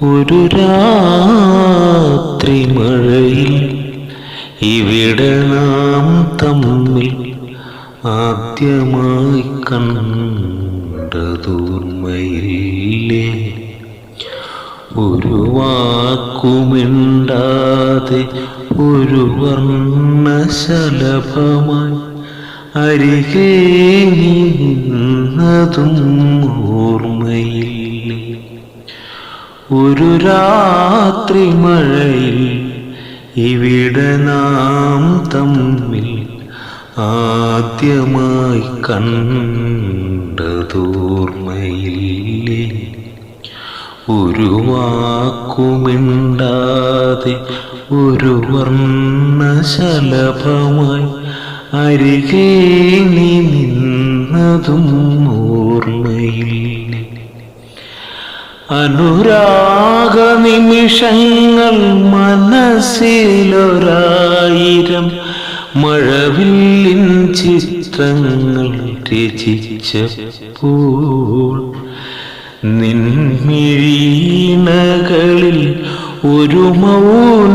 ഒരു രാത്രി മഴയിൽ ഇവിടെ നാം തമ്മിൽ ആദ്യമായി കണ്ടതൂർമ്മയില്ലേ? ഒരു വാക്കുമിണ്ടാതെ ഒരു വർണശലഭമായി അരികെ നിന്നതും ഓർമ്മയില്ലേ? ഒരു രാത്രി മഴയിൽ ഇവിടെ നാം തമ്മിൽ ആദ്യമായി കണ്ടതോർമ്മയില്ലേ? ഒരു വാക്കുമിണ്ടാതെ ഒരു വർണശലഭമായി അരികേ നീ നിന്നതും അനുരാഗ നിമിഷങ്ങൾ മനസ്സിലൊരായിരം മഴവില്ലിൻ ചിത്രങ്ങൾ രചിച്ചപ്പോൾ നിൻമിഴീണകളിൽ ഒരു മൗനരാഗത്തിൻ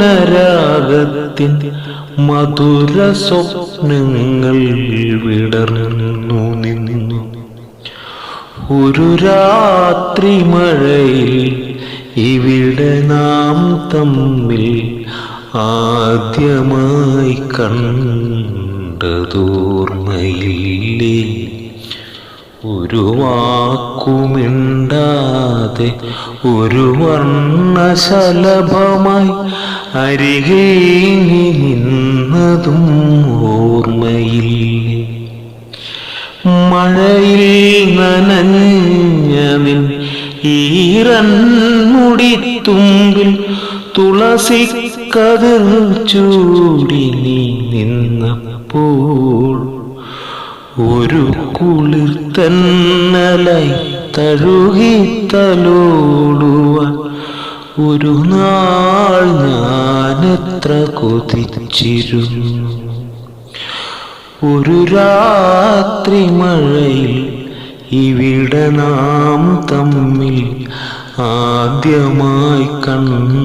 മധുര സ്വപ്നങ്ങൾ വിടർന്നു നിന്നു ഒരു രാത്രി മഴയിൽ ഇവിടെ നാം തമ്മിൽ ആദ്യമായി കണ്ടതോർമ്മയില്ലേ? ഒരു വാക്കുമിണ്ടാതെ ഒരു വർണശലഭമായി അരികേ നിന്നതും ഓർമ്മയില്ലേ? മഴയിൽ നനഞ്ഞവിൻ ഈറൻമുടിത്തുമ്പിൽ തുളസി കതിർ ചൂടി നീ നിന്നപ്പോൾ ഒരു കുളിർ തന്നലൈ തഴുകി തലോടുവാൻ ഒരു നാൾ ഞാനത്ര കൊതിച്ചിരുന്നു. ഒരു രാത്രി മഴയിൽ ഇവിടെ നാം തമ്മിൽ ആദ്യമായി കണ്ടതോർമ്മയില്ലേ?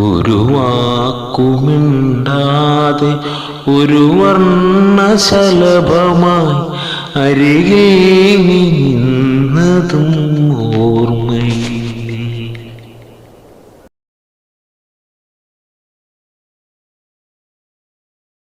ഒരു വാക്കുമിണ്ടാതെ ഒരു വർണശലഭമായി അരികെ നിന്നതും ഓർമ്മയിൽ